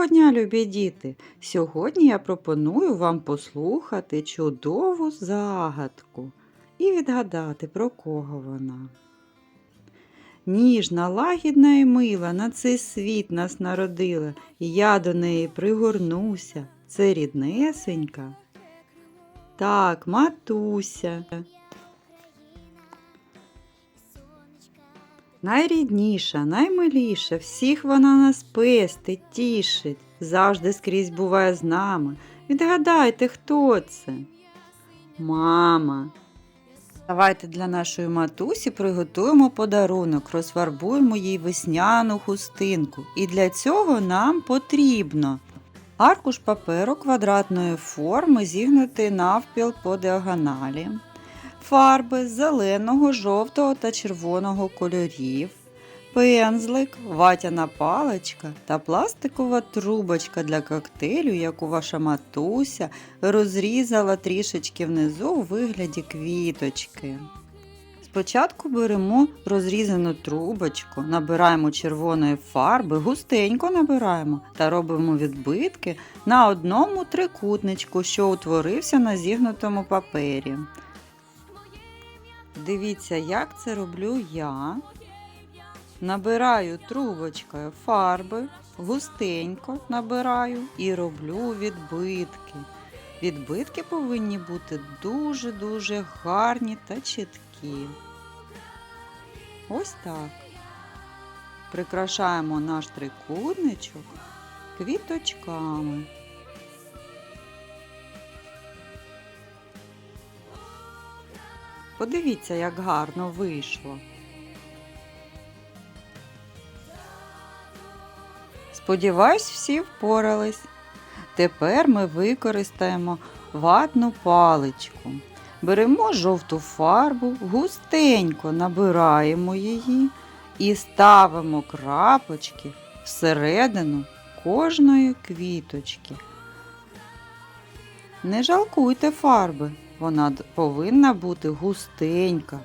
Доброго дня, любі діти! Сьогодні я пропоную вам послухати чудову загадку і відгадати, про кого вона. Ніжна, лагідна і мила на цей світ нас народила, і я до неї пригорнуся. Це ріднесенька. Так, матуся. Найрідніша, наймиліша, всіх вона нас пестить, тішить, завжди скрізь буває з нами. Відгадайте, хто це? Мама. Давайте для нашої матусі приготуємо подарунок, розфарбуємо їй весняну хустинку. І для цього нам потрібно аркуш паперу квадратної форми, зігнутий навпіл по діагоналі фарби зеленого, жовтого та червоного кольорів, пензлик, ватяна паличка та пластикова трубочка для коктейлю, яку ваша матуся розрізала трішечки внизу у вигляді квіточки. Спочатку беремо розрізану трубочку, набираємо червоної фарби, густенько набираємо та робимо відбитки на одному трикутничку, що утворився на зігнутому папері. Дивіться, як це роблю я. Набираю трубочкою фарби, густенько набираю і роблю відбитки. Відбитки повинні бути дуже-дуже гарні та чіткі. Ось так. Прикрашаємо наш трикутничок квіточками. Подивіться, як гарно вийшло. Сподіваюсь, всі впорались. Тепер ми використаємо ватну паличку. Беремо жовту фарбу, густенько набираємо її і ставимо крапочки всередину кожної квіточки. Не жалкуйте фарби, вона повинна бути густенька.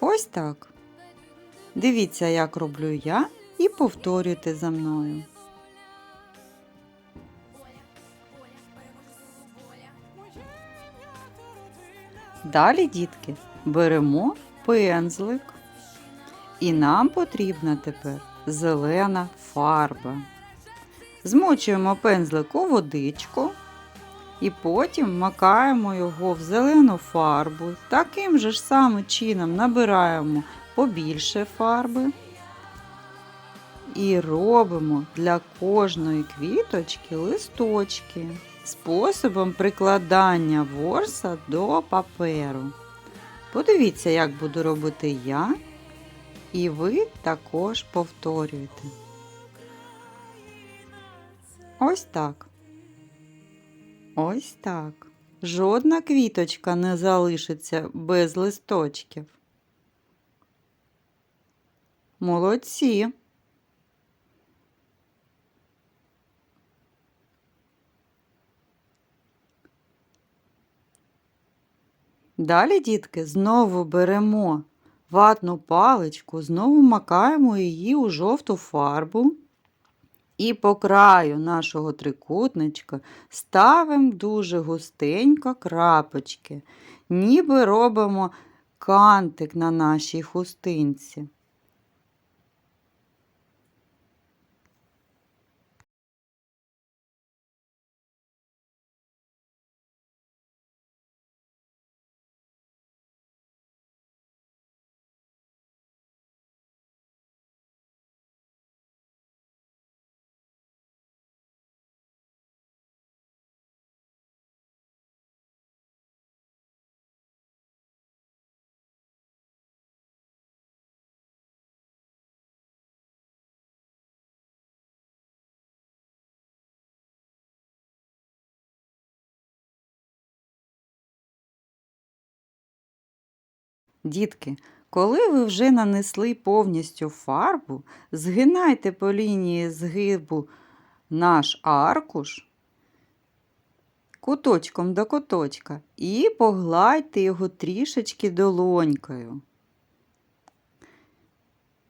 Ось так. Дивіться, як роблю я, і повторюйте за мною. Далі, дітки, беремо пензлик, і нам потрібна тепер зелена фарба. Змочуємо пензлик у водичку і потім макаємо його в зелену фарбу. Таким же ж самим чином набираємо побільше фарби і робимо для кожної квіточки листочки способом прикладання ворса до паперу. Подивіться, як буду робити я, і ви також повторюєте. Ось так. Ось так. Жодна квіточка не залишиться без листочків. Молодці. Далі, дітки, знову беремо ватну паличку, знову макаємо її у жовту фарбу. І по краю нашого трикутничка ставимо дуже густенько крапочки, ніби робимо кантик на нашій хустинці. Дітки, коли ви вже нанесли повністю фарбу, згинайте по лінії згибу наш аркуш куточком до куточка і погладьте його трішечки долонькою,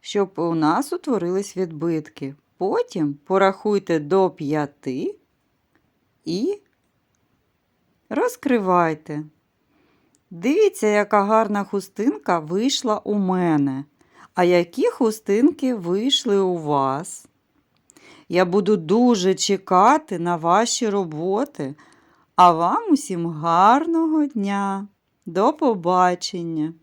щоб у нас утворились відбитки. Потім порахуйте до п'яти і розкривайте. Дивіться, яка гарна хустинка вийшла у мене. А які хустинки вийшли у вас? Я буду дуже чекати на ваші роботи. А вам усім гарного дня. До побачення!